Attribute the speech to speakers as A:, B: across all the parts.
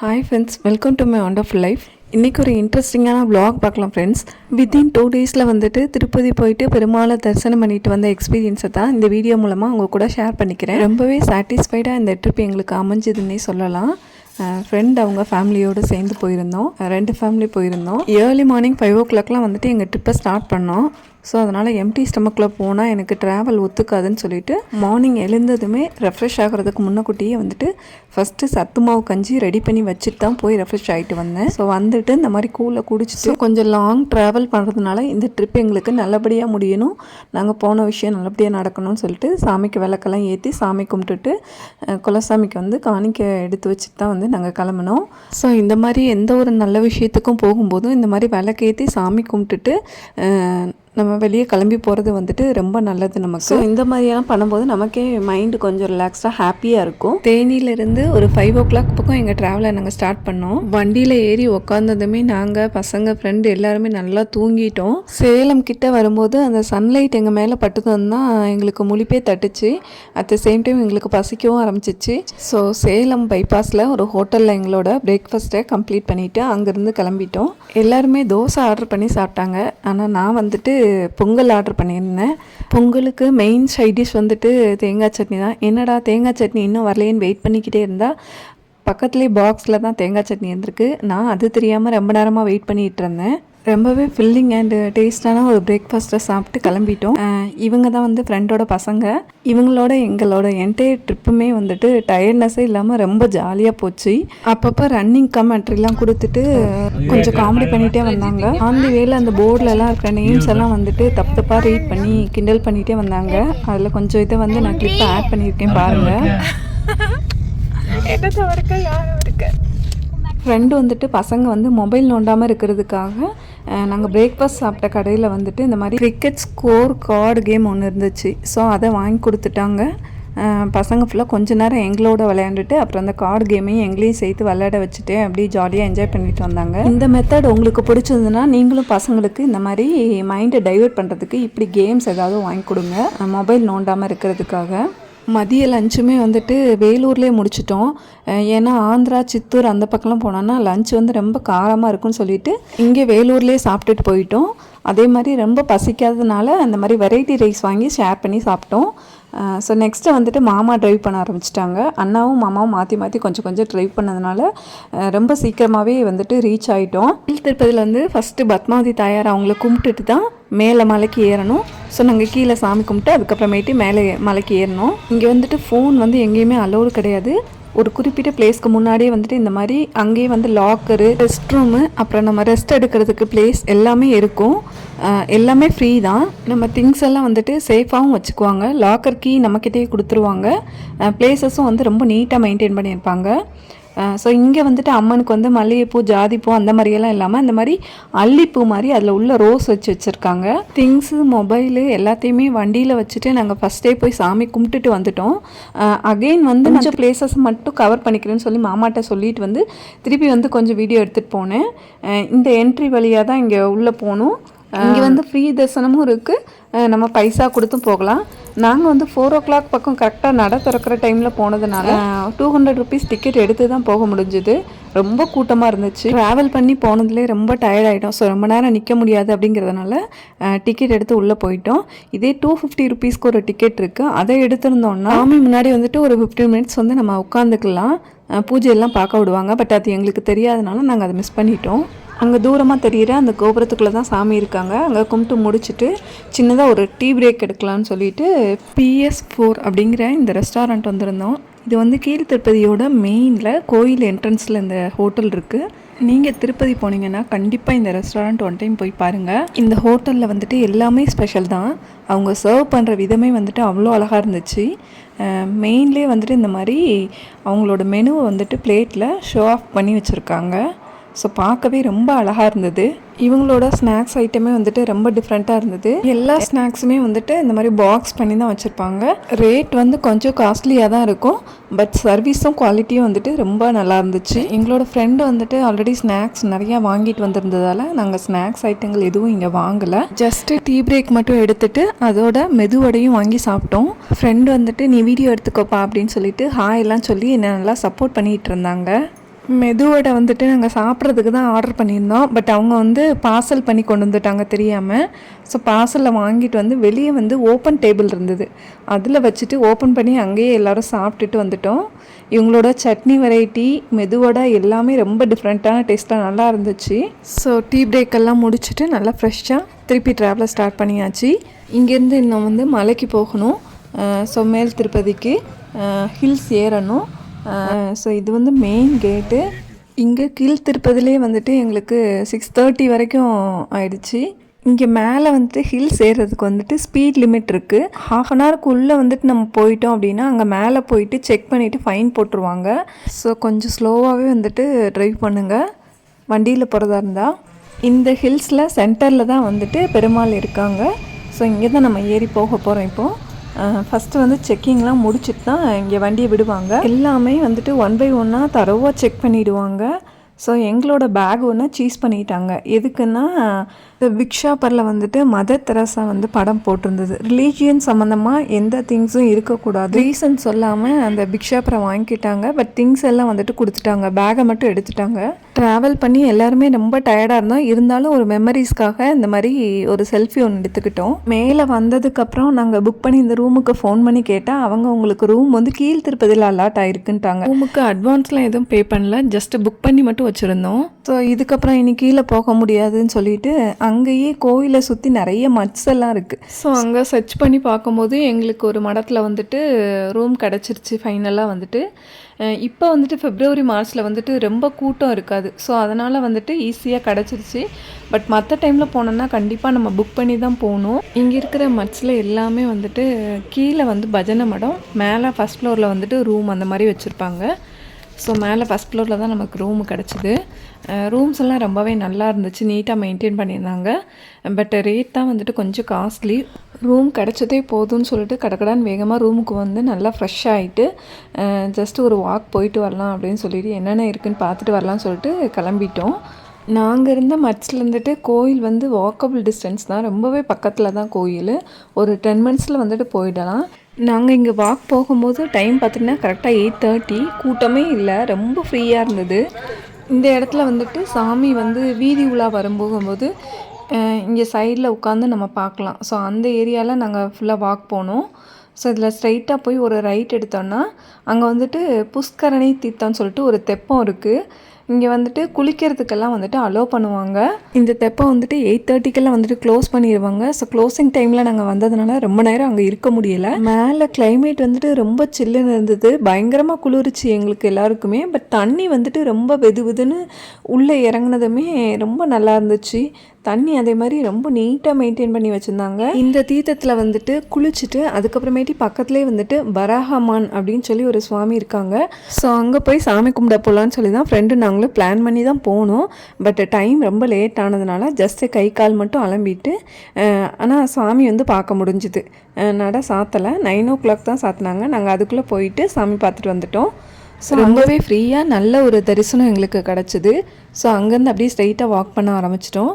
A: Hi friends welcome to my wonderful life இன்றைக்கி ஒரு இன்ட்ரெஸ்டிங்கான வ்ளாக் பார்க்கலாம் ஃப்ரெண்ட்ஸ் வித்தின் டூ டேஸில் வந்துட்டு திருப்பதி போயிட்டு பெருமாளை தரிசனம் பண்ணிட்டு வந்த எக்ஸ்பீரியன்ஸை தான் இந்த வீடியோ மூலமாக உங்கள் கூட ஷேர் பண்ணிக்கிறேன். ரொம்பவே சாட்டிஸ்ஃபைடாக இந்த ட்ரிப் எங்களுக்கு அமைஞ்சதுன்னே சொல்லலாம். ஃப்ரெண்ட் அவங்க ஃபேமிலியோடு சேர்ந்து போயிருந்தோம். ரெண்டு ஃபேமிலி போயிருந்தோம். ஏர்லி மார்னிங் ஃபைவ் ஓ கிளாக்லாம் வந்துட்டு எங்கள் ட்ரிப்பை ஸ்டார்ட் பண்ணோம். ஸோ அதனால் எம்டி ஸ்டமக்கில் போனால் எனக்கு ட்ராவல் ஒத்துக்காதுன்னு சொல்லிட்டு மார்னிங் எழுந்ததுமே ரெஃப்ரெஷ் ஆகிறதுக்கு முன்னக்கூட்டியே வந்துட்டு ஃபஸ்ட்டு சத்து மாவு கஞ்சி ரெடி பண்ணி வச்சுட்டு தான் போய் ரெஃப்ரெஷ் ஆகிட்டு வந்தேன். ஸோ வந்துட்டு இந்த மாதிரி கூலை குடிச்சிட்டு கொஞ்சம் லாங் ட்ராவல் பண்ணுறதுனால இந்த ட்ரிப் எங்களுக்கு நல்லபடியாக முடியணும். நாங்கள் போன விஷயம் நல்லபடியாக நடக்கணும்னு சொல்லிட்டு சாமிக்கு விளக்கெல்லாம் ஏற்றி சாமி கும்பிட்டுட்டு குலசாமிக்கு வந்து காணிக்க எடுத்து வச்சுட்டு தான் வந்து நாங்கள் கிளம்பினோம். ஸோ இந்த மாதிரி எந்த ஒரு நல்ல விஷயத்துக்கும் போகும்போதும் இந்த மாதிரி விளக்கேற்றி சாமி கும்பிட்டுட்டு நம்ம வெளியே கிளம்பி போகிறது வந்துட்டு ரொம்ப நல்லது நமக்கு. ஸோ இந்த மாதிரியெல்லாம் பண்ணும்போது நமக்கே மைண்டு கொஞ்சம் ரிலாக்ஸ்டாக ஹாப்பியாக இருக்கும். தேனியிலேருந்து ஒரு ஃபைவ் ஓ கிளாக் பக்கம் எங்கள் ட்ராவலை நாங்கள் ஸ்டார்ட் பண்ணோம். வண்டியில் ஏறி உக்காந்ததுமே நாங்கள் பசங்க ஃப்ரெண்டு எல்லாருமே நல்லா தூங்கிட்டோம். சேலம் கிட்ட வரும்போது அந்த சன்லைட் எங்கள் மேலே பட்டுதான் தான் எங்களுக்கு முழிப்பே தட்டுச்சு. அட் த சேம் டைம் எங்களுக்கு பசிக்கவும் ஆரம்பிச்சிச்சு. ஸோ சேலம் பைபாஸில் ஒரு ஹோட்டலில் எங்களோட பிரேக்ஃபாஸ்ட்டை கம்ப்ளீட் பண்ணிவிட்டு அங்கேருந்து கிளம்பிட்டோம். எல்லாருமே தோசை ஆர்டர் பண்ணி சாப்பிட்டாங்க. ஆனால் நான் வந்துட்டு பொங்கல் ஆர்டர் பண்ணியிருந்தேன். பொங்கலுக்கு மெயின் சைட் டிஷ் வந்துட்டு தேங்காய் சட்னி தான். என்னடா தேங்காய் சட்னி இன்னும் வரலையேன்னு வெயிட் பண்ணிக்கிட்டே இருந்தால் பக்கத்துலேயே பாக்ஸில் தான் தேங்காய் சட்னி இருந்திருக்கு. நான் அது தெரியாமல் ரொம்ப நேரமாக வெயிட் பண்ணிகிட்டு இருந்தேன். ரொம்பவே ஃபில்லிங் அண்டு டேஸ்டான ஒரு பிரேக்ஃபாஸ்ட்டை சாப்பிட்டு கிளம்பிட்டோம். இவங்க தான் வந்து ஃப்ரெண்டோட பசங்க. இவங்களோட எங்களோட என்டையர் ட்ரிப்புமே வந்துட்டு டயர்ட்னஸே இல்லாமல் ரொம்ப ஜாலியாக போச்சு. அப்பப்போ ரன்னிங் கமெண்ட்ரிலாம் கொடுத்துட்டு கொஞ்சம் காமெடி பண்ணிகிட்டே வந்தாங்க. ஆன் தி வேல அந்த போர்டிலலாம் இருக்கிற நேம்ஸ் எல்லாம் வந்துட்டு தப்பு தப்பாக ரீட் பண்ணி கிண்டல் பண்ணிகிட்டே வந்தாங்க. அதில் கொஞ்சம் இதை வந்து நான் கிளிப்பை ஆட் பண்ணியிருக்கேன் பாருங்கள்
B: என்ன தவிர்க்க யாரும்
A: ஃப்ரெண்டு வந்துட்டு பசங்க வந்து மொபைல் நோண்டாமல் இருக்கிறதுக்காக நாங்கள் பிரேக்ஃபாஸ்ட் சாப்பிட்ட கடையில் வந்துட்டு இந்த மாதிரி கிரிக்கெட் ஸ்கோர் கார்டு கேம் ஒன்று இருந்துச்சு. ஸோ அதை வாங்கி கொடுத்துட்டாங்க. பசங்க ஃபுல்லாக கொஞ்ச நேரம் எங்களோட விளையாண்டுட்டு அப்புறம் அந்த கார்டு கேமையும் எங்களையும் சேர்த்து விளையாட வச்சுட்டு அப்படியே ஜாலியாக என்ஜாய் பண்ணிட்டு வந்தாங்க. இந்த மெத்தட் உங்களுக்கு பிடிச்சதுன்னா நீங்களும் பசங்களுக்கு இந்த மாதிரி மைண்டை டைவெர்ட் பண்ணுறதுக்கு இப்படி கேம்ஸ் ஏதாவது வாங்கி கொடுங்க. மொபைல் நோண்டாமல் இருக்கிறதுக்காக. மதிய லஞ்சுமே வந்துட்டு வேலூர்லேயே முடிச்சிட்டோம். ஏன்னா ஆந்திரா சித்தூர் அந்த பக்கம்லாம் போனோன்னா லஞ்ச் வந்து ரொம்ப காரமாக இருக்கும்னு சொல்லிட்டு இங்கே வேலூர்லேயே சாப்பிட்டுட்டு போயிட்டோம். அதே மாதிரி ரொம்ப பசிக்காததுனால அந்த மாதிரி வெரைட்டி ரைஸ் வாங்கி ஷேர் பண்ணி சாப்பிட்டோம். ஸோ நெக்ஸ்ட்டு வந்துட்டு மாமா ட்ரைவ் பண்ண ஆரம்பிச்சிட்டாங்க. அண்ணாவும் மாமாவும் மாற்றி மாற்றி கொஞ்சம் கொஞ்சம் ட்ரைவ் பண்ணதுனால ரொம்ப சீக்கிரமாகவே வந்துட்டு ரீச் ஆகிட்டோம் திருப்பதியில் வந்து ஃபஸ்ட்டு பத்மாவதி தாயார் அவங்கள கும்பிட்டுட்டு தான் மேலே மலைக்கு ஏறணும். ஸோ நாங்கள் கீழே சாமி கும்பிட்டு அதுக்கப்புறமேட்டு மேலே மலைக்கு ஏறணும். இங்கே வந்துட்டு ஃபோன் வந்து எங்கேயுமே அலோடு கிடையாது. ஒரு குறிப்பிட்ட பிளேஸ்க்கு முன்னாடியே வந்துட்டு இந்த மாதிரி அங்கேயே வந்து லாக்கரு ரெஸ்ட் ரூமு அப்புறம் நம்ம ரெஸ்ட் எடுக்கிறதுக்கு பிளேஸ் எல்லாமே இருக்கும். எல்லாமே ஃப்ரீ தான். நம்ம திங்ஸ் எல்லாம் வந்துட்டு சேஃபாகவும் வச்சுக்குவாங்க. லாக்கர் கீ நம்மக்கிட்டேயே கொடுத்துருவாங்க. பிளேசஸும் வந்து ரொம்ப நீட்டாக மெயின்டைன் பண்ணியிருப்பாங்க. ஸோ இங்கே வந்துட்டு அம்மனுக்கு வந்து மல்லிகைப்பூ ஜாதிப்பூ அந்த மாதிரியெல்லாம் இல்லாமல் இந்த மாதிரி அல்லிப்பூ மாதிரி அதில் உள்ள ரோஸ் வச்சு வச்சுருக்காங்க. திங்ஸு மொபைலு எல்லாத்தையுமே வண்டியில் வச்சுட்டு நாங்கள் ஃபஸ்ட்டே போய் சாமி கும்பிட்டுட்டு வந்துட்டோம். அகெயின் வந்து கொஞ்சம் பிளேசஸ் மட்டும் கவர் பண்ணிக்கிறேன்னு சொல்லி மாமாட்ட சொல்லிட்டு வந்து திருப்பி வந்து கொஞ்சம் வீடியோ எடுத்துகிட்டு போனேன். இந்த என்ட்ரி வழியாக தான் இங்கே உள்ளே போகணும் இங்கே வந்து ஃப்ரீ தரிசனமும் இருக்குது நம்ம பைசா கொடுத்தும் போகலாம். நாங்கள் வந்து ஃபோர் ஓ கிளாக் பக்கம் கரெக்டாக நட திறக்கிற டைமில் போனதுனால டூ ஹண்ட்ரட் ருபீஸ் டிக்கெட் எடுத்து தான் போக முடிஞ்சுது. ரொம்ப கூட்டமாக இருந்துச்சு. ட்ராவல் பண்ணி போனதுலேயே ரொம்ப டயர்ட் ஆகிட்டோம் ஸோ ரொம்ப நேரம் நிற்க முடியாது அப்படிங்கிறதுனால டிக்கெட் எடுத்து உள்ளே போயிட்டோம். இதே டூ ஃபிஃப்டி ருபீஸ்க்கு ஒரு டிக்கெட் இருக்குது அதை எடுத்திருந்தோம்னா சாமி முன்னாடி வந்துட்டு ஒரு ஃபிஃப்டீன் மினிட்ஸ் வந்து நம்ம உட்காந்துக்கலாம். பூஜையெல்லாம் பார்க்க விடுவாங்க. பட் அது எங்களுக்கு தெரியாதனால நாங்கள் அதை மிஸ் பண்ணிட்டோம். அங்கே தூரமாக தெரிகிற அந்த கோபுரத்துக்குள்ளே தான் சாமி இருக்காங்க. அங்கே கும்பிட்டு முடிச்சுட்டு சின்னதாக ஒரு டீ பிரேக் எடுக்கலாம்னு சொல்லிட்டு பிஎஸ் ஃபோர் அப்படிங்கிற இந்த ரெஸ்டாரண்ட் வந்திருந்தோம். இது வந்து கீழ் திருப்பதியோட மெயினில் கோயில் என்ட்ரன்ஸில் இந்த ஹோட்டல் இருக்குது நீங்கள் திருப்பதி போனீங்கன்னா கண்டிப்பாக இந்த ரெஸ்டாரண்ட் ஒன் டைம் போய் பாருங்கள் இந்த ஹோட்டலில் வந்துட்டு எல்லாமே ஸ்பெஷல் தான். அவங்க சர்வ் பண்ணுற விதமே வந்துட்டு அவ்வளோ அழகாக இருந்துச்சு. மெயின்லேயே வந்துட்டு இந்த மாதிரி அவங்களோட மெனுவை வந்துட்டு பிளேட்டில் ஷோ ஆஃப் பண்ணி வச்சுருக்காங்க. ஸோ பார்க்கவே ரொம்ப அழகாக இருந்தது. இவங்களோட ஸ்நாக்ஸ் ஐட்டமே வந்துட்டு ரொம்ப டிஃப்ரெண்ட்டாக இருந்தது. எல்லா ஸ்நாக்ஸுமே வந்துட்டு இந்த மாதிரி பாக்ஸ் பண்ணி தான் வச்சுருப்பாங்க. ரேட் வந்து கொஞ்சம் காஸ்ட்லியாக தான் இருக்கும். பட் சர்வீஸும் குவாலிட்டியும் வந்துட்டு ரொம்ப நல்லா இருந்துச்சு. எங்களோட ஃப்ரெண்டு வந்துட்டு ஆல்ரெடி ஸ்நாக்ஸ் நிறையா வாங்கிட்டு வந்திருந்ததால் நாங்கள் ஸ்நாக்ஸ் ஐட்டங்கள் எதுவும் இங்கே வாங்கலை. ஜஸ்ட்டு டீ பிரேக் மட்டும் எடுத்துட்டு அதோட மெதுவடையும் வாங்கி சாப்பிட்டோம். ஃப்ரெண்டு வந்துட்டு நீ வீடியோ எடுத்துக்கோப்பா அப்படின்னு சொல்லிட்டு ஹாய் எல்லாம் சொல்லி என்னை நல்லா சப்போர்ட் பண்ணிகிட்டு இருந்தாங்க. மெதுவடை வந்துட்டு நாங்கள் சாப்பிட்றதுக்கு தான் ஆர்டர் பண்ணியிருந்தோம். பட் அவங்க வந்து பார்சல் பண்ணி கொண்டு வந்துட்டாங்க தெரியாமல் ஸோ பார்சலில் வாங்கிட்டு வந்து வெளியே வந்து ஓப்பன் டேபிள் இருந்தது. அதில் வச்சுட்டு ஓப்பன் பண்ணி அங்கேயே எல்லாரும் சாப்பிட்டுட்டு வந்துட்டோம். இவங்களோட சட்னி வெரைட்டி மெதுவடை எல்லாமே ரொம்ப டிஃப்ரெண்ட்டான டேஸ்ட்டாக நல்லா இருந்துச்சு. ஸோ டீ பிரேக்கெல்லாம் முடிச்சுட்டு நல்லா ஃப்ரெஷ்ஷாக திருப்பி ட்ராவலை ஸ்டார்ட் பண்ணியாச்சு. இங்கேருந்து இன்னும் வந்து மலைக்கு போகணும். ஸோ மேல் திருப்பதிக்கு ஹில்ஸ் ஏறணும். ஸோ இது வந்து மெயின் கேட்டு இங்கே கீழ் திருப்பதிலே வந்துட்டு எங்களுக்கு சிக்ஸ் தேர்ட்டி வரைக்கும் ஆயிடுச்சு. இங்கே மேலே வந்துட்டு ஹில்ஸ் ஏறுறதுக்கு வந்துட்டு ஸ்பீட் லிமிட் இருக்குது ஹாஃப் அன் ஹவருக்குள்ளே வந்துட்டு நம்ம போயிட்டோம் அப்படின்னா அங்கே மேலே போயிட்டு செக் பண்ணிவிட்டு ஃபைன் போட்டுருவாங்க. ஸோ கொஞ்சம் ஸ்லோவாகவே வந்துட்டு ட்ரைவ் பண்ணுங்கள் வண்டியில் போகிறதா இருந்தால் இந்த ஹில்ஸில் சென்டரில் தான் வந்துட்டு பெருமாள் இருக்காங்க. ஸோ இங்கே தான் நம்ம ஏறி போக போகிறோம் இப்போது ஃபஸ்ட்டு வந்து செக்கிங்லாம் முடிச்சுட்டு தான் இங்கே வண்டியை விடுவாங்க. எல்லாமே வந்துட்டு ஒன் பை ஒன்னாக தரவாக செக் பண்ணிவிடுவாங்க ஸோ எங்களோட பேக் ஒன்று சீஸ் பண்ணிட்டாங்க. எதுக்குன்னா இந்த பிக் ஷாப்பரில் வந்துட்டு மதர் தெரசா வந்து படம் போட்டிருந்தது. ரிலீஜியன் சம்மந்தமாக எந்த திங்ஸும் இருக்கக்கூடாது. ரீசன் சொல்லாமல் அந்த பிக் ஷாப்பரை வாங்கிக்கிட்டாங்க பட் திங்ஸ் எல்லாம் வந்துட்டு கொடுத்துட்டாங்க. பேகை மட்டும் எடுத்துட்டாங்க. ட்ராவல் பண்ணி எல்லாருமே ரொம்ப டயர்டாக இருந்தோம். இருந்தாலும் ஒரு மெமரிஸ்க்காக இந்த மாதிரி ஒரு செல்ஃபி ஒன்று எடுத்துக்கிட்டோம். மேலே வந்ததுக்கப்புறம் நாங்கள் புக் பண்ணி இந்த ரூமுக்கு ஃபோன் பண்ணி கேட்டால் அவங்க உங்களுக்கு ரூம் வந்து கீழ் திருப்பதியில் அலாட் ஆயிருக்குன்ட்டாங்க. ரூமுக்கு அட்வான்ஸ்லாம் எதுவும் பே பண்ணல. ஜஸ்ட் புக் பண்ணி மட்டும் வச்சுருந்தோம். ஸோ இதுக்கப்புறம் இனி கீழே போக முடியாதுன்னு சொல்லிட்டு அங்கேயே கோயிலை சுற்றி நிறைய மட்ஸ் எல்லாம் இருக்குது ஸோ அங்கே சர்ச் பண்ணி பார்க்கும்போது எங்களுக்கு ஒரு மடத்தில் வந்துட்டு ரூம் கிடச்சிருச்சு ஃபைனலாக வந்துட்டு. இப்போ வந்துட்டு ஃபிப்ரவரி மார்ச்சில் வந்துட்டு ரொம்ப கூட்டம் இருக்காது. ஸோ அதனால் வந்துட்டு ஈஸியாக கிடச்சிருச்சு. பட் மற்ற டைமில் போனோம்னா கண்டிப்பாக நம்ம புக் பண்ணி தான் போகணும். இங்கே இருக்கிற மட்ஸில் எல்லாமே வந்துட்டு கீழே வந்து பஜனை மடம் மேலே ஃபஸ்ட் ஃப்ளோரில் வந்துட்டு ரூம் அந்த மாதிரி வச்சுருப்பாங்க. ஸோ மேலே ஃபஸ்ட் ஃப்ளோரில் தான் நமக்கு ரூம் கிடச்சிது. ரூம்ஸ் எல்லாம் ரொம்பவே நல்லா இருந்துச்சு. நீட்டாக மெயின்டைன் பண்ணியிருந்தாங்க. பட் ரேட் தான் வந்துட்டு கொஞ்சம் காஸ்ட்லி ரூம் கிடச்சதே போதும்னு சொல்லிட்டு கடக்கடான்னு வேகமாக ரூமுக்கு வந்து நல்லா ஃப்ரெஷ் ஆகிட்டு ஜஸ்ட் ஒரு வாக் போயிட்டு வரலாம் அப்படின்னு சொல்லிட்டு என்னென்ன இருக்குன்னு பார்த்துட்டு வரலாம்னு சொல்லிட்டு கிளம்பிட்டோம். நாங்கள் இருந்த மட்ஸில் இருந்துட்டு கோயில் வந்து வாக்கபிள் டிஸ்டன்ஸ் தான். ரொம்பவே பக்கத்தில் தான் கோயில். ஒரு டென் மினிட்ஸில் வந்துட்டு போயிடலாம். நாங்கள் இங்கே வாக் போகும்போது டைம் பார்த்திங்கன்னா கரெக்டாக எயிட் தேர்ட்டி கூட்டமே இல்லை ரொம்ப ஃப்ரீயாக இருந்தது. இந்த இடத்துல வந்துட்டு சாமி வந்து வீதி உலா வரும்போகும்போது இங்கே சைடில் உட்காந்து நம்ம பார்க்கலாம். ஸோ அந்த ஏரியாவில் நாங்கள் ஃபுல்லாக வாக் போனோம். ஸோ இதில் ஸ்ட்ரைட்டாக போய் ஒரு ரைட் எடுத்தோன்னா அங்கே வந்துட்டு புஷ்கரணி தீர்த்தம்னு சொல்லிட்டு ஒரு தெப்பம் இருக்குது இங்கே வந்துட்டு குளிக்கிறதுக்கெல்லாம் வந்துட்டு அலோவ் பண்ணுவாங்க. இந்த தெப்பை வந்துட்டு எயிட் தேர்ட்டிக்கெல்லாம் வந்துட்டு க்ளோஸ் பண்ணிடுவாங்க ஸோ க்ளோசிங் டைமில் நாங்கள் வந்ததுனால ரொம்ப நேரம் அங்கே இருக்க முடியல. மேலே கிளைமேட் வந்துட்டு ரொம்ப சில்லுன்னு இருந்தது. பயங்கரமாக குளிர்ச்சி எங்களுக்கு எல்லாருக்குமே. பட் தண்ணி வந்துட்டு ரொம்ப வெது வெதுன்னு உள்ளே இறங்குனதுமே ரொம்ப நல்லா இருந்துச்சு. தண்ணி அதே மாதிரி ரொம்ப நீட்டாக மெயின்டைன் பண்ணி வச்சுருந்தாங்க. இந்த தீர்த்தத்தில் வந்துட்டு குளிச்சுட்டு அதுக்கப்புறமேட்டி பக்கத்துலேயே வந்துட்டு பராஹமான் அப்படின்னு சொல்லி ஒரு சுவாமி இருக்காங்க. ஸோ அங்கே போய் சாமி கும்பிட போகலான்னு சொல்லி தான் ஃப்ரெண்டு நாங்களும் பிளான் பண்ணி தான் போனோம். பட் டைம் ரொம்ப லேட் ஆனதுனால ஜஸ்ட்டு கை கால் மட்டும் அலம்பிட்டு ஆனால் சாமி வந்து பார்க்க முடிஞ்சுது. நட சாத்தலை. நைன் ஓ கிளாக் தான் சாத்தினாங்க. நாங்கள் அதுக்குள்ளே போயிட்டு சாமி பார்த்துட்டு வந்துட்டோம். ஸோ ரொம்பவே ஃப்ரீயாக நல்ல ஒரு தரிசனம் எங்களுக்கு கிடச்சிது. ஸோ அங்கேருந்து அப்படியே ஸ்ட்ரைட்டாக வாக் பண்ண ஆரம்பிச்சிட்டோம்.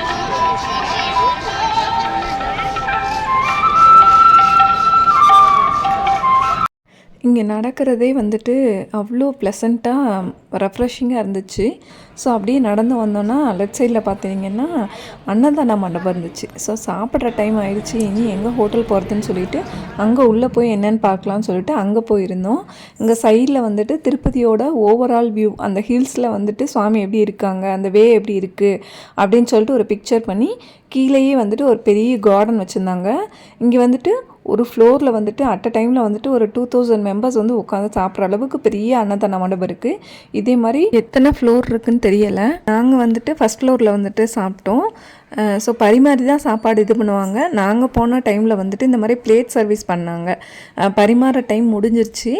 A: இங்கே நடக்கிறதே வந்துட்டு அவ்வளோ ப்ளசண்ட்டாக ரெஃப்ரெஷிங்காக இருந்துச்சு. ஸோ அப்படியே நடந்து வந்தோன்னா லெஃப்ட் சைடில் பார்த்தீங்கன்னா அன்னதான மண்டபம் இருந்துச்சு. ஸோ சாப்பிட்ற டைம் ஆயிடுச்சு. இனி எங்கே ஹோட்டல் போகிறதுன்னு சொல்லிட்டு அங்கே உள்ளே போய் என்னென்னு பார்க்கலாம்னு சொல்லிட்டு அங்கே போயிருந்தோம். இங்கே சைடில் வந்துட்டு திருப்பதியோட ஓவரால் வியூ அந்த ஹில்ஸில் வந்துட்டு சுவாமி எப்படி இருக்காங்க அந்த வே எப்படி இருக்குது அப்படின்னு சொல்லிட்டு ஒரு பிக்சர் பண்ணி கீழேயே வந்துட்டு ஒரு பெரிய கார்டன் வச்சுருந்தாங்க. இங்கே வந்துட்டு ஒரு ஃப்ளோரில் வந்துட்டு அட் அ டைமில் வந்துட்டு ஒரு டூ தௌசண்ட் மெம்பர்ஸ் வந்து உட்காந்து சாப்பிட்ற அளவுக்கு பெரிய அன்னதான மண்டபம் இருக்குது இதே மாதிரி எத்தனை ஃப்ளோர் இருக்குன்னு தெரியலை. நாங்கள் வந்துட்டு ஃபஸ்ட் ஃப்ளோரில் வந்துட்டு சாப்பிட்டோம். ஸோ பரிமாறி தான் சாப்பாடு இது பண்ணுவாங்க. நாங்கள் போன டைமில் வந்துட்டு இந்த மாதிரி பிளேட் சர்வீஸ் பண்ணாங்க. பரிமாற டைம் முடிஞ்சிருச்சு.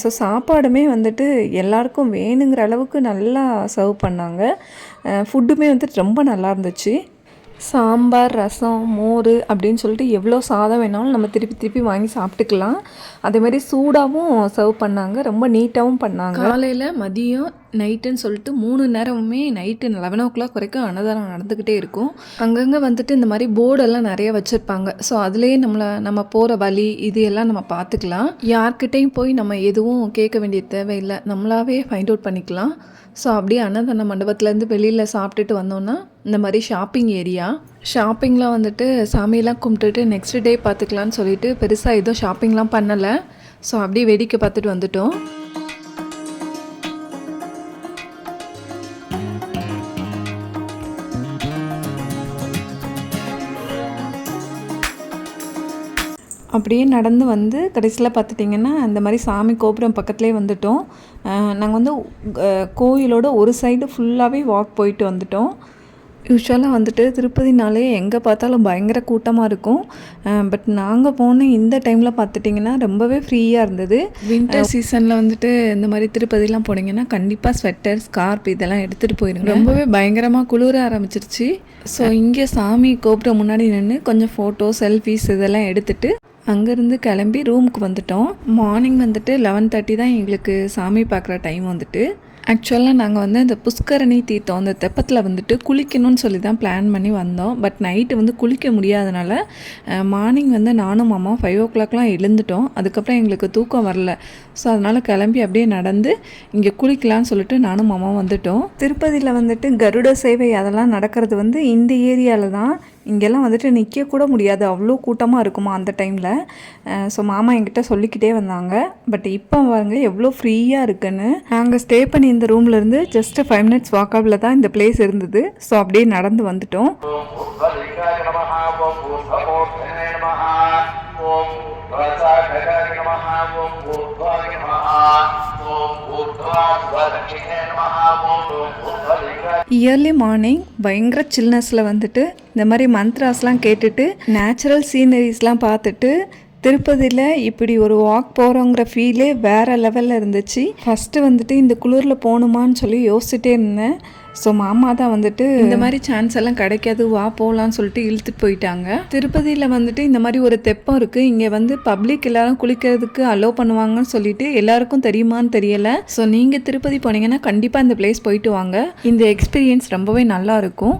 A: ஸோ சாப்பாடுமே வந்துட்டு எல்லாருக்கும் வேணுங்கிற அளவுக்கு நல்லா சர்வ் பண்ணாங்க. ஃபுட்டுமே வந்துட்டு ரொம்ப நல்லா இருந்துச்சு. சாம்பார் ரசம் மோர் அப்படின்னு சொல்லிட்டு எவ்வளோ சாதம் வேணாலும் நம்ம திருப்பி திருப்பி வாங்கி சாப்பிட்டுக்கலாம். அதே மாதிரி சூடாகவும் சர்வ் பண்ணாங்க. ரொம்ப நீட்டாகவும் பண்ணாங்க. காலையில் மதியம் நைட்டுன்னு சொல்லிட்டு மூணு நேரமுமே நைட்டு லெவன் ஓ கிளாக் வரைக்கும் அன்னதானம் நடந்துக்கிட்டே இருக்கும். அங்கங்கே வந்துட்டு இந்த மாதிரி போர்டெல்லாம் நிறைய வச்சுருப்பாங்க. ஸோ அதுலேயே நம்மளை நம்ம போகிற வழி இது எல்லாம் நம்ம பார்த்துக்கலாம். யார்கிட்டையும் போய் நம்ம எதுவும் கேட்க வேண்டிய தேவையில்லை. நம்மளாவே ஃபைண்ட் அவுட் பண்ணிக்கலாம். ஸோ அப்படியே அன்னதான மண்டபத்துலேருந்து வெளியில் சாப்பிட்டுட்டு வந்தோன்னா இந்த மாதிரி ஷாப்பிங் ஏரியா ஷாப்பிங்லாம் வந்துட்டு சாமியெல்லாம் கும்பிட்டுட்டு நெக்ஸ்ட் டே பார்த்துக்கலான்னு சொல்லிட்டு பெருசாக எதுவும் ஷாப்பிங்லாம் பண்ணலை. ஸோ அப்படியே வேடிக்கை பார்த்துட்டு வந்துட்டோம். அப்படியே நடந்து வந்து கடைசியில் பார்த்துட்டிங்கன்னா இந்த மாதிரி சாமி கோபுரம் பக்கத்துலேயே வந்துட்டோம். நாங்கள் வந்து கோயிலோட ஒரு சைடு ஃபுல்லாகவே வாக் போயிட்டு வந்துட்டோம். யூஸ்வலாக வந்துட்டு திருப்பதினாலே எங்கே பார்த்தாலும் பயங்கர கூட்டமாக இருக்கும். பட் நாங்கள் போன இந்த டைமில் பார்த்துட்டிங்கன்னா ரொம்பவே ஃப்ரீயாக இருந்தது. வின்டர் சீசனில் வந்துட்டு இந்த மாதிரி திருப்பதிலாம் போனீங்கன்னா கண்டிப்பாக ஸ்வெட்டர் ஸ்கார்ப் இதெல்லாம் எடுத்துகிட்டு போயிருங்க. ரொம்பவே பயங்கரமாக குளிர ஆரம்பிச்சிருச்சு. ஸோ இங்கே சாமி கோபுரம் முன்னாடி நின்று கொஞ்சம் ஃபோட்டோ செல்ஃபீஸ் இதெல்லாம் எடுத்துட்டு அங்கேருந்து கிளம்பி ரூமுக்கு வந்துட்டோம். மார்னிங் வந்துட்டு லெவன் தேர்ட்டி தான் எங்களுக்கு சாமி பார்க்குற டைம் வந்துட்டு. ஆக்சுவலாக நாங்கள் வந்து இந்த புஷ்கரணி தீர்த்தம் அந்த தெப்பத்தில் வந்துட்டு குளிக்கணும்னு சொல்லி தான் பிளான் பண்ணி வந்தோம். பட் நைட்டு வந்து குளிக்க முடியாதனால மார்னிங் வந்து நானும் மாமா ஃபைவ் ஓ கிளாக்லாம் எழுந்துட்டோம். அதுக்கப்புறம் எங்களுக்கு தூக்கம் வரல. ஸோ அதனால் கிளம்பி அப்படியே நடந்து இங்கே குளிக்கலாம்னு சொல்லிட்டு நானும் மாமா வந்துட்டோம். திருப்பதியில் வந்துட்டு கருட சேவை அதெல்லாம் நடக்கிறது வந்து இந்த ஏரியாவில் தான். இங்கெல்லாம் வந்துட்டு நிற்க கூட முடியாது. அவ்வளோ கூட்டமாக இருக்குமா அந்த டைமில் ஸோ மாமா என்கிட்ட சொல்லிக்கிட்டே வந்தாங்க. பட் இப்போ வாங்க எவ்வளோ ஃப்ரீயாக இருக்குன்னு. நாங்கள் ஸ்டே பண்ணி இந்த ரூம்லேருந்து ஜஸ்ட் ஃபைவ் மினிட்ஸ் வாக்கபில் தான் இந்த பிளேஸ் இருந்தது. ஸோ அப்படியே நடந்து வந்துட்டோம். இயர்லி மார்னிங் பயங்கர சில்னஸில் வந்துட்டு இந்த மாதிரி மந்த்ராஸ்லாம் கேட்டுட்டு நேச்சுரல் சீனரிஸ்லாம் பார்த்துட்டு திருப்பதியில் இப்படி ஒரு வாக் போகிறோங்கிற ஃபீலே வேறு லெவலில் இருந்துச்சு. ஃபஸ்ட்டு வந்துட்டு இந்த குளிரில் போகணுமான்னு சொல்லி யோசிச்சுட்டே இருந்தேன். ஸோ மாமா தான் வந்துட்டு இந்த மாதிரி சான்ஸ் எல்லாம் கிடைக்காது வா போகலான்னு சொல்லிட்டு இழுத்துட்டு போயிட்டாங்க. திருப்பதியில் வந்துட்டு இந்த மாதிரி ஒரு தெப்பம் இருக்குது இங்கே வந்து பப்ளிக் எல்லாரும் குளிக்கிறதுக்கு அலோவ் பண்ணுவாங்கன்னு சொல்லிட்டு எல்லாருக்கும் தெரியுமான்னு தெரியல. ஸோ நீங்கள் திருப்பதி போனீங்கன்னா கண்டிப்பாக இந்த பிளேஸ் போயிட்டு வாங்க. இந்த எக்ஸ்பீரியன்ஸ் ரொம்பவே நல்லா இருக்கும்.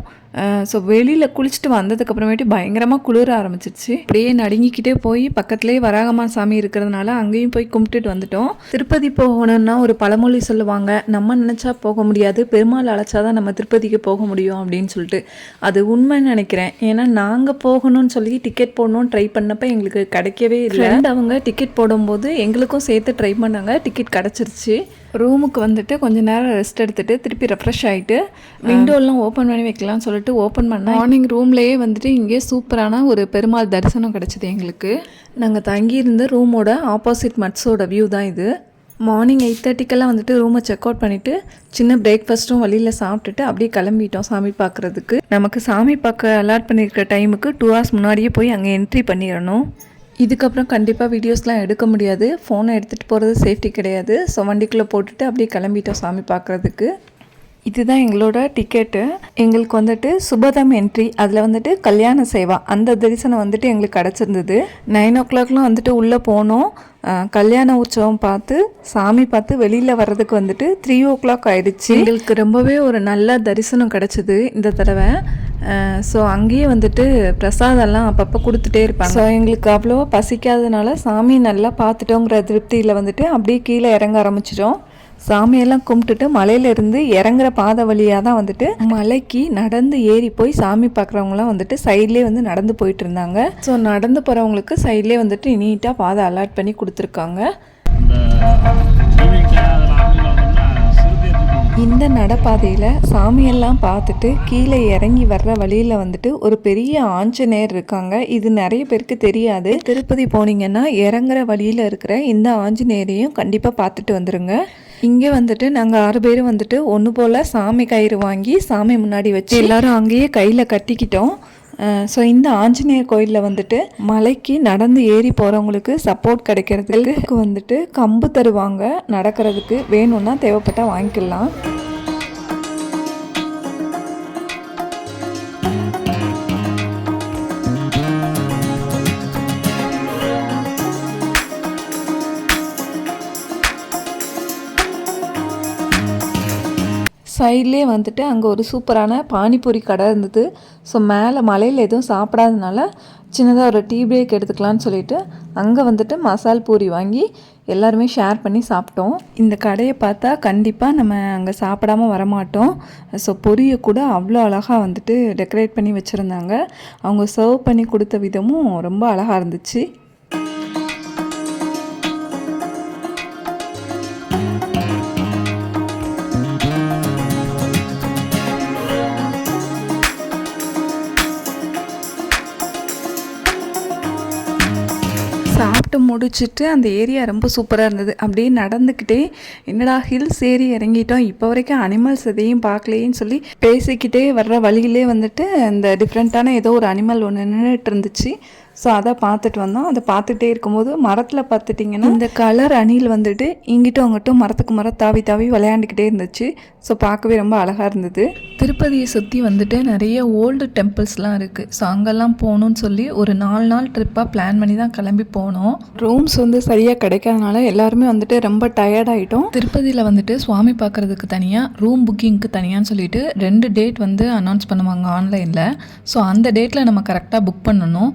A: ஸோ வெளியில் குளிச்சுட்டு வந்ததுக்கு அப்புறமேட்டு பயங்கரமாக குளிர ஆரம்பிச்சிருச்சு. அப்படியே நடுங்கிக்கிட்டே போய் பக்கத்துலேயே வராகமா சாமி இருக்கிறதுனால அங்கேயும் போய் கும்பிட்டுட்டு வந்துட்டோம். திருப்பதி போகணும்னா ஒரு பழமொழி சொல்லுவாங்க நம்ம நினச்சா போக முடியாது பெருமாள் அழைச்சாதான் நம்ம திருப்பதிக்கு போக முடியும் அப்படின்னு சொல்லிட்டு. அது உண்மைன்னு நினைக்கிறேன். ஏன்னா நாங்கள் போகணும்னு சொல்லி டிக்கெட் போடணும்னு ட்ரை பண்ணப்போ எங்களுக்கு கிடைக்கவே இல்லை. அவங்க டிக்கெட் போடும்போது எங்களுக்கும் சேர்த்து ட்ரை பண்ணாங்க டிக்கெட் கிடச்சிருச்சு. ரூமுக்கு வந்துட்டு கொஞ்ச நேரம் ரெஸ்ட் எடுத்துட்டு திருப்பி ரெஃப்ரெஷ் ஆகிட்டு விண்டோலாம் ஓப்பன் பண்ணி வைக்கலாம்னு சொல்லிட்டு ஓப்பன் பண்ணேன் மார்னிங் ரூம்லேயே வந்துட்டு இங்கே சூப்பரான ஒரு பெருமாள் தரிசனம் கிடச்சிது எங்களுக்கு. நாங்கள் தங்கியிருந்த ரூமோட ஆப்போசிட் மட்ஸோட வியூ தான் இது. மார்னிங் எயிட் தேர்ட்டிக்கெல்லாம் வந்துட்டு ரூமை செக் அவுட் பண்ணிவிட்டு சின்ன பிரேக்ஃபாஸ்ட்டும் வழியில் சாப்பிட்டுட்டு அப்படியே கிளம்பிட்டோம் சாமி பார்க்குறதுக்கு. நமக்கு சாமி பார்க்க அலாட் பண்ணியிருக்கிற டைமுக்கு டூ ஹவர்ஸ் முன்னாடியே போய் அங்கே என்ட்ரி பண்ணிடணும். இதுக்கப்புறம் கண்டிப்பாக வீடியோஸ்லாம் எடுக்க முடியாது. ஃபோனை எடுத்துகிட்டு போகிறது சேஃப்டி கிடையாது. ஸோ வண்டிக்குள்ளே போட்டுட்டு அப்படியே கிளம்பிட்டோம் சாமி பார்க்குறதுக்கு இதுதான் எங்களோட டிக்கெட்டு எங்களுக்கு வந்துட்டு சுபதம் என்ட்ரி அதில் வந்துட்டு கல்யாண சேவா. அந்த தரிசனம் வந்துட்டு எங்களுக்கு கிடச்சிருந்தது. நைன் ஓ கிளாக்லாம் வந்துட்டு உள்ளே போனோம். கல்யாண உற்சவம் பார்த்து சாமி பார்த்து வெளியில் வர்றதுக்கு வந்துட்டு த்ரீ ஓ கிளாக் ஆயிடுச்சு. எங்களுக்கு ரொம்பவே ஒரு நல்ல தரிசனம் கிடச்சிது இந்த தடவை. ஸோ அங்கேயே வந்துட்டு பிரசாதம்லாம் அப்பப்போ கொடுத்துட்டே இருப்பாங்க. ஸோ எங்களுக்கு அவ்வளோவா பசிக்காதனால சாமி நல்லா பார்த்துட்டோங்கிற திருப்தியில் வந்துட்டு அப்படியே கீழே இறங்க ஆரம்பிச்சிட்டோம். சாமியெல்லாம் கும்பிட்டுட்டு மலையிலேருந்து இறங்குற பாதை வழியாக தான் வந்துட்டு மலைக்கு நடந்து ஏறி போய் சாமி பார்க்குறவங்களாம் வந்துட்டு சைட்லேயே வந்து நடந்து போயிட்டு இருந்தாங்க. ஸோ நடந்து போகிறவங்களுக்கு சைட்லேயே வந்துட்டு நீட்டாக பாதை அலாட் பண்ணி கொடுத்துருக்காங்க. இந்த நடப்பாதையில் சாமியெல்லாம் பார்த்துட்டு கீழே இறங்கி வர்ற வழியில் வந்துட்டு ஒரு பெரிய ஆஞ்சநேயர் இருக்காங்க. இது நிறைய பேருக்கு தெரியாது. திருப்பதி போனீங்கன்னா இறங்குற வழியில் இருக்கிற இந்த ஆஞ்சநேயரையும் கண்டிப்பாக பார்த்துட்டு வந்துடுங்க இங்கே வந்துட்டு நாங்கள் ஆறு பேரும் வந்துட்டு ஒன்று போல் சாமி கயிறு வாங்கி சாமி முன்னாடி வச்சு எல்லாரும் அங்கேயே கையில் கட்டிக்கிட்டோம். ஸோ இந்த ஆஞ்சநேயர் கோயிலில் வந்துட்டு மலைக்கு நடந்து ஏறி போகிறவங்களுக்கு சப்போர்ட் கிடைக்கிறதுக்கு வந்துட்டு கம்பு தருவாங்க நடக்கிறதுக்கு வேணும்னா தேவைப்பட்டால் வாங்கிக்கலாம். சைட்லேயே வந்துட்டு அங்கே ஒரு சூப்பரான பானிபூரி கடை இருந்தது. ஸோ மேலே மலையில் எதுவும் சாப்பிடாதனால சின்னதாக ஒரு டீ பிரேக் எடுத்துக்கலான்னு சொல்லிட்டு அங்கே வந்துட்டு மசால் பூரி வாங்கி எல்லாருமே ஷேர் பண்ணி சாப்பிட்டோம். இந்த கடையை பார்த்தா கண்டிப்பாக நம்ம அங்கே சாப்பிடாம வரமாட்டோம். ஸோ பொரியை கூட அவ்வளோ அழகாக வந்துட்டு டெக்கரேட் பண்ணி வச்சுருந்தாங்க. அவங்க சர்வ் பண்ணி கொடுத்த விதமும் ரொம்ப அழகாக இருந்துச்சு. முடிச்சுட்டு அந்த ஏரியா ரொம்ப சூப்பராக இருந்தது. அப்படியே நடந்துக்கிட்டே என்னடா ஹில்ஸ் ஏறி இறங்கிட்டோம். இப்போ வரைக்கும் அனிமல்ஸ் எதையும் பார்க்கலையேன்னு சொல்லி பேசிக்கிட்டே வர்ற வழியிலே வந்துட்டு அந்த டிஃப்ரெண்ட்டான ஏதோ ஒரு அனிமல் ஒன்று நின்றுட்டு இருந்துச்சு. ஸோ அதை பார்த்துட்டு வந்தோம். அதை பார்த்துட்டே இருக்கும்போது மரத்தில் பார்த்துட்டிங்கன்னா இந்த கலர் அணில் வந்துட்டு இங்கிட்டும் அங்கிட்டும் மரத்துக்கு மரம் தாவி தாவி விளையாண்டுக்கிட்டே இருந்துச்சு. ஸோ பார்க்கவே ரொம்ப அழகாக இருந்தது. திருப்பதியை சுற்றி வந்துட்டு நிறைய ஓல்டு டெம்பிள்ஸ்லாம் இருக்குது ஸோ அங்கெல்லாம் போகணுன்னு சொல்லி ஒரு நாலு நாள் ட்ரிப்பாக பிளான் பண்ணி தான் கிளம்பி போனோம். ரூம்ஸ் வந்து சரியாக கிடைக்காதனால எல்லாருமே வந்துட்டு ரொம்ப டயர்ட் ஆகிட்டோம் திருப்பதியில் வந்துட்டு சுவாமி பார்க்குறதுக்கு தனியாக ரூம் புக்கிங்க்கு தனியான்னு சொல்லிட்டு ரெண்டு டேட் வந்து அனௌன்ஸ் பண்ணுவாங்க ஆன்லைனில் ஸோ அந்த டேட்டில் நம்ம கரெக்டாக புக் பண்ணணும்.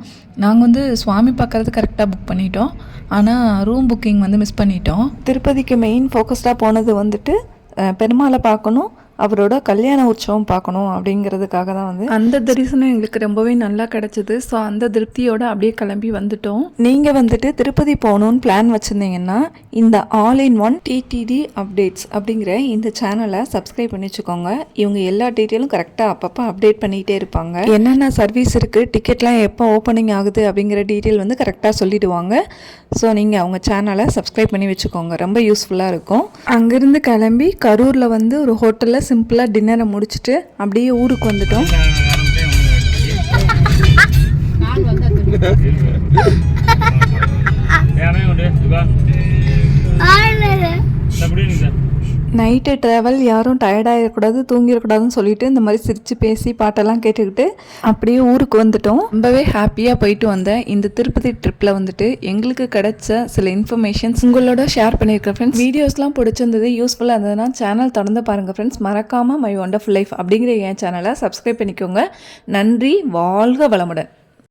A: நாங்கள் வந்து சுவாமி பார்க்குறது கரெக்டாக புக் பண்ணிட்டோம். ஆனால் ரூம் புக்கிங் வந்து மிஸ் பண்ணிட்டோம். திருப்பதிக்கு மெயின் ஃபோக்கஸ்டாக போனது வந்துட்டு பெருமாளை பார்க்கணும். அவரோட கல்யாண உற்சவம் பார்க்கணும் அப்படிங்கிறதுக்காக தான் வந்து அந்த தரிசனம் எங்களுக்கு ரொம்பவே நல்லா கிடைச்சது. ஸோ அந்த திருப்தியோட அப்படியே கிளம்பி வந்துட்டோம். நீங்கள் வந்துட்டு திருப்பதி போகணுன்னு பிளான் வச்சுருந்தீங்கன்னா இந்த all in one TTD updates அப்படிங்கிற இந்த சேனலை சப்ஸ்கிரைப் பண்ணி வச்சுக்கோங்க. இவங்க எல்லா டீட்டெயிலும் கரெக்டாக அப்பப்போ அப்டேட் பண்ணிகிட்டே இருப்பாங்க. என்னென்ன சர்வீஸ் இருக்குது டிக்கெட்லாம் எப்போ ஓப்பனிங் ஆகுது அப்படிங்கிற டீட்டெயில் வந்து கரெக்டாக சொல்லிடுவாங்க. ஸோ நீங்கள் அவங்க சேனலை சப்ஸ்கிரைப் பண்ணி வச்சுக்கோங்க. ரொம்ப யூஸ்ஃபுல்லாக இருக்கும். அங்கேருந்து கிளம்பி கரூரில் வந்து ஒரு ஹோட்டலில் சிம்பிளாக டின்னரை முடிச்சுட்டு அப்படியே ஊருக்கு வந்துட்டோம். நைட்டு ட்ராவல் யாரும் டயர்டாகிடக்கூடாது தூங்கிடக்கூடாதுன்னு சொல்லிட்டு இந்த மாதிரி சிரித்து பேசி பாட்டெல்லாம் கேட்டுக்கிட்டு அப்படியே ஊருக்கு வந்துட்டோம். ரொம்பவே ஹாப்பியாக போயிட்டு வந்தேன். இந்த திருப்பதி ட்ரிப்பில் வந்துட்டு எங்களுக்கு கிடைச்ச சில இன்ஃபர்மேஷன்ஸ் உங்களோட ஷேர் பண்ணியிருக்கேன் ஃப்ரெண்ட்ஸ் வீடியோஸ்லாம் பிடிச்சிருந்தது யூஸ்ஃபுல்லாக இருந்ததுன்னா சேனல் தொடர்ந்து பாருங்கள் ஃப்ரெண்ட்ஸ் மறக்காமல் மை ஒண்டர்ஃபுல் லைஃப் அப்படிங்கிற என் சேனலை சப்ஸ்கிரைப் பண்ணிக்கோங்க. நன்றி வாழ்க வளமுடன்.